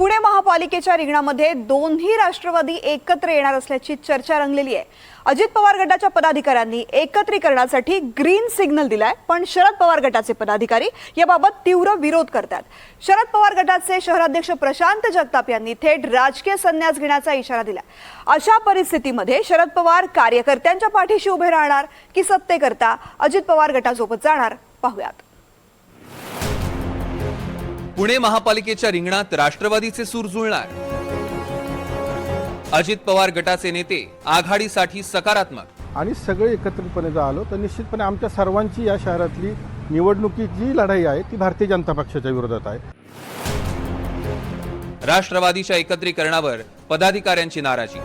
पुणे महापालिकेच्या रिंगणामध्ये दोन्ही राष्ट्रवादी एकत्र येणार असल्याची चर्चा रंगलेली आहे. अजित पवार गटाच्या पदाधिकाऱ्यांनी एकत्रीकरणासाठी ग्रीन सिग्नल दिलाय पण शरद पवार गटाचे पदाधिकारी याबाबत तीव्र विरोध करतात. शरद पवार गटाचे शहराध्यक्ष प्रशांत जगताप यांनी थेट राजकीय संन्यास घेण्याचा इशारा दिला अशा परिस्थितीमध्ये शरद पवार कार्यकर्त्यांच्या पाठीशी उभे राहणार की सत्तेकरता अजित पवार गटासोबत जाणार? पाहूयात. पुणे महापालिकेच्या रिंगणात राष्ट्रवादीचे सूर जुळणार. अजित पवार गटाचे नेते आघाडीसाठी सकारात्मक. आणि सगळे एकत्रितपणे जर आलो तर निश्चितपणे आमच्या सर्वांची या शहरातली निवडणुकीची जी लढाई आहे ती भारतीय जनता पक्षाच्या विरोधात आहे. राष्ट्रवादीच्या एकत्रीकरणावर पदाधिकाऱ्यांची नाराजी.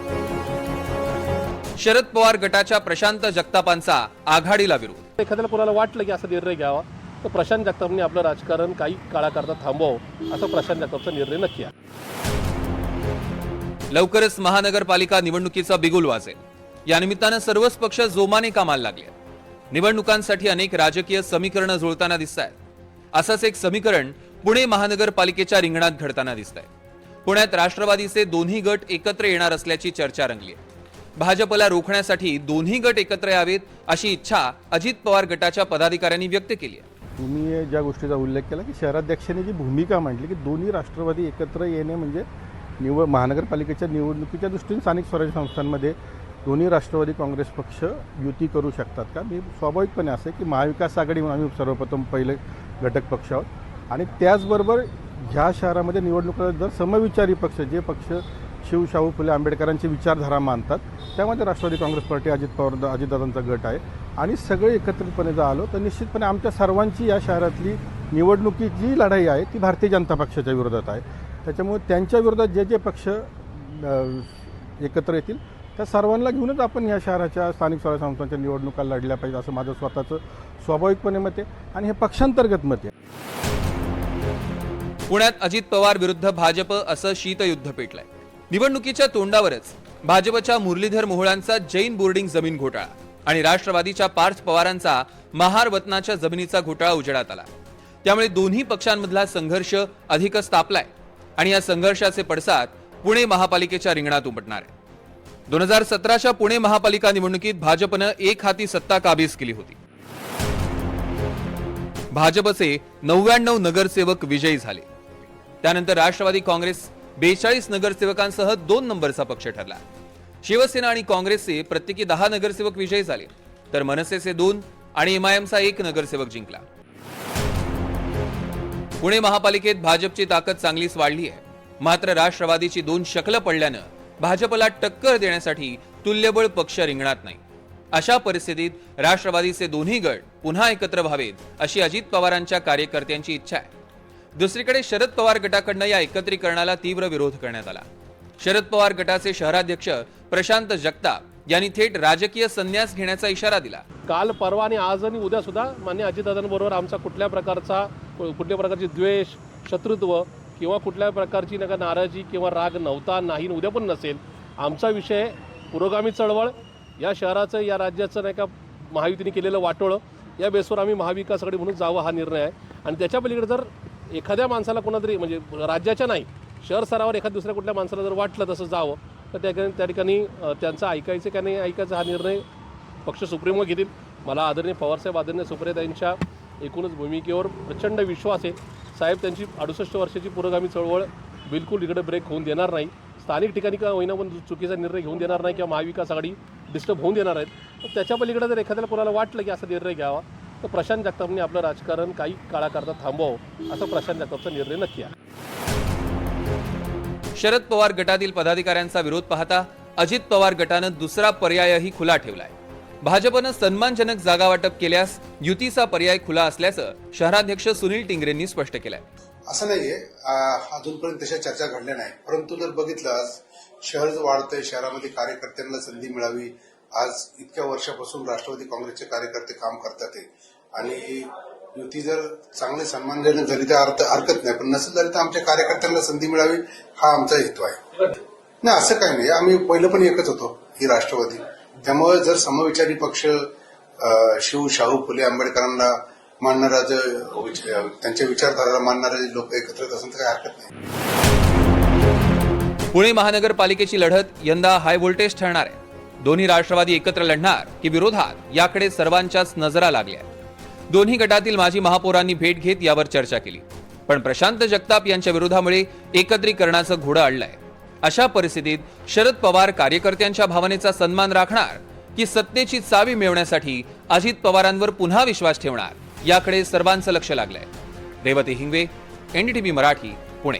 शरद पवार गटाच्या प्रशांत जगतापांचा आघाडीला विरोध. एखाद्याला कोणाला वाटलं की असा निर्णय घ्यावा तर प्रशांत जगतापने आपलं राजकारण काही काळाकरता थांबवावं असा प्रशांत जगतापचा निर्णय नक्की आहे. लवकरच महानगरपालिका निवडणुकीचा बिगुल वाजेल. या निमित्तानं सर्वच पक्ष जोमाने कामाला लागले निवडणुकांसाठी अनेक राजकीय समीकरणं जुळताना दिसत आहेत असंच एक समीकरण पुणे महानगरपालिकेच्या रिंगणात घडताना दिसत आहे पुण्यात राष्ट्रवादीचे दोन्ही गट एकत्र येणार असल्याची चर्चा रंगली आहे. भाजपला रोखण्यासाठी दोन्ही गट एकत्र यावेत अशी इच्छा अजित पवार गटाच्या पदाधिकाऱ्यांनी व्यक्त केली आहे. तुम्ही ज्या गोष्टीचा उल्लेख केला की शहराध्यक्षांनी जी भूमिका मांडली की दोन्ही राष्ट्रवादी एकत्र येणे म्हणजे निवड महानगरपालिकेच्या निवडणुकीच्या दृष्टीने स्थानिक स्वराज्य संस्थांमध्ये दोन्ही राष्ट्रवादी काँग्रेस पक्ष युती करू शकतात का? मी स्वाभाविकपणे असं की महाविकास आघाडी म्हणून आम्ही सर्वप्रथम पहिले घटक पक्ष आहोत. आणि त्याचबरोबर ह्या शहरामध्ये निवडणुका जर समविचारी पक्ष जे पक्ष शिवशाहू फुले आंबेडकरांची विचारधारा मानतात. त्यामध्ये राष्ट्रवादी काँग्रेस पार्टी अजित पवार अजितदादांचा गट आहे. आणि सगळे एकत्रितपणे जर आलो तर निश्चितपणे आमच्या सर्वांची या शहरातली निवडणुकी जी लढाई आहे ती भारतीय जनता पक्षाच्या विरोधात आहे. त्याच्यामुळे त्यांच्या विरोधात जे जे पक्ष एकत्र येतील त्या सर्वांना घेऊनच आपण या शहराच्या स्थानिक स्वराज्य संस्थांच्या निवडणुका लढल्या पाहिजे असं माझं स्वतःचं स्वाभाविकपणे मत आहे. आणि हे पक्षांतर्गत मत आहे. पुण्यात अजित पवार विरुद्ध भाजप असं शीतयुद्ध पेटलंय. निवडणुकीच्या तोंडावरच भाजपच्या मुरलीधर मोहोळांचा जैन बोर्डिंग जमीन घोटाळा आणि राष्ट्रवादीच्या पार्थ पवारांचा महार वतनाच्या जमिनीचा घोटाळा उजेडात आला. त्यामुळे दोन्ही पक्षांमधला संघर्ष अधिकच तापलाय आणि या संघर्षाचे पडसाद पुणे महापालिकेच्या रिंगणात उमटणार आहे. दोन हजार सतराच्या पुणे महापालिका निवडणुकीत भाजपनं एक हाती सत्ता काबीज केली होती. भाजपचे नव्याण्णव नगरसेवक विजयी झाले. त्यानंतर राष्ट्रवादी काँग्रेस बेचाळीस नगरसेवकांसह दोन नंबरचा पक्ष ठरला. शिवसेना आणि काँग्रेसचे प्रत्येकी दहा नगरसेवक विजयी झाले तर मनसेचे दोन आणि एमआयएमचा एक नगरसेवक जिंकला. पुणे महापालिकेत भाजपची ताकद चांगलीच वाढली आहे. मात्र राष्ट्रवादीची दोन शकलं पडल्यानं भाजपला टक्कर देण्यासाठी तुल्यबळ पक्ष रिंगणात नाही. अशा परिस्थितीत राष्ट्रवादीचे दोन्ही गट पुन्हा एकत्र व्हावेत अशी अजित पवारांच्या कार्यकर्त्यांची इच्छा आहे. दुसरीकडे शरद पवार गटाकडनं या एकत्रीकरणाला तीव्र विरोध करण्यात आला. शरद पवार गटाचे शहराध्यक्ष प्रशांत जगताप यांनी थेट राजकीय संन्यास घेण्याचा इशारा दिला. काल परवा आणि आज आणि उद्या सुद्धा मान्य अजितदादांबरोबर आमचा कुठल्या प्रकारचा कुठल्या प्रकारची द्वेष शत्रुत्व किंवा कुठल्या प्रकारची नका नाराजी किंवा राग नव्हता नाही उद्या पण नसेल आमचा विषय पुरोगामी चळवळ या शहराचं या राज्याचं नाही का महायुतीने केलेलं वाटोळं या बेसवर आम्ही महाविकासाकडे म्हणून जावं हा निर्णय आहे. आणि त्याच्या पलीकडे जर एखाद्या माणसाला कोणातरी म्हणजे राज्याच्या नाही शहर स्तरावर एखाद्या दुसऱ्या कुठल्या माणसाला जर वाटलं तसं जावं तर त्या ठिकाणी त्या ठिकाणी त्यांचं ऐकायचं का नाही ऐकायचं हा निर्णय पक्ष सुप्रीमो घेतील. मला आदरणीय पवारसाहेब आदरणीय सुप्रियाताईंच्या एकूणच भूमिकेवर प्रचंड विश्वास आहे. साहेब त्यांची अडुसष्ट वर्षाची पुरोगामी चळवळ बिलकुल इकडे ब्रेक होऊन देणार नाही. स्थानिक ठिकाणी का होईना पण चुकीचा निर्णय घेऊन देणार नाही किंवा महाविकास आघाडी डिस्टर्ब होऊन देणार आहेत. तर त्याच्या पलीकडे जर एखाद्याला कोणाला वाटलं की असा निर्णय घ्यावा तर प्रशांत जगतापने आपलं राजकारण काही काळाकरता थांबवावं असा प्रशांत जगतापचा निर्णय नक्की आहे. शरद पवार गटातील पदाधिकाऱ्यांचा विरोध पाहता अजित पवार गटानं दुसरा पर्यायही खुला ठेवलाय. भाजपनं सन्मानजनक जागा वाटप केल्यास युतीचा पर्याय खुला असल्याचं शहराध्यक्ष सुनील टिंगरेंनी स्पष्ट केलंय. असं नाहीये अजूनपर्यंत तशा चर्चा घडल्या नाही परंतु जर बघितलं आज शहर जे वाढतंय शहरामध्ये कार्यकर्त्यांना संधी मिळावी आज इतक्या वर्षापासून राष्ट्रवादी काँग्रेसचे कार्यकर्ते काम करतात आणि युती जर चांगले सन्मानजनक झाली तर अर्थ हरकत नाही. पण नसेल झाली तर आमच्या कार्यकर्त्यांना संधी मिळावी हा आमचा हेतू आहे. नाही असं काही नाही. आम्ही पहिलं पण एकच होतो ही राष्ट्रवादी. त्यामुळे जर समविचारी पक्ष शिव शाहू फुले आंबेडकरांना मानणारा जर त्यांच्या विचारधाराला मानणारे लोक एकत्र येत असेल तर काही हरकत नाही. पुणे महानगरपालिकेची लढत यंदा हाय व्होल्टेज ठरणार आहे. दोन्ही राष्ट्रवादी एकत्र लढणार की विरोधात याकडे सर्वांच्याच नजरा लागल्या दोन्ही गटातील माजी महापौरांनी भेट घेत यावर चर्चा केली. पण प्रशांत जगताप यांच्या विरोधामुळे एकत्रीकरणाचं घोडं अडलंय अशा परिस्थितीत शरद पवार कार्यकर्त्यांच्या भावनेचा सन्मान राखणार की सत्तेची चावी मिळवण्यासाठी अजित पवारांवर पुन्हा विश्वास ठेवणार याकडे सर्वांचं लक्ष लागलंय. रेवती हिंगवे एनडीटीव्ही मराठी पुणे.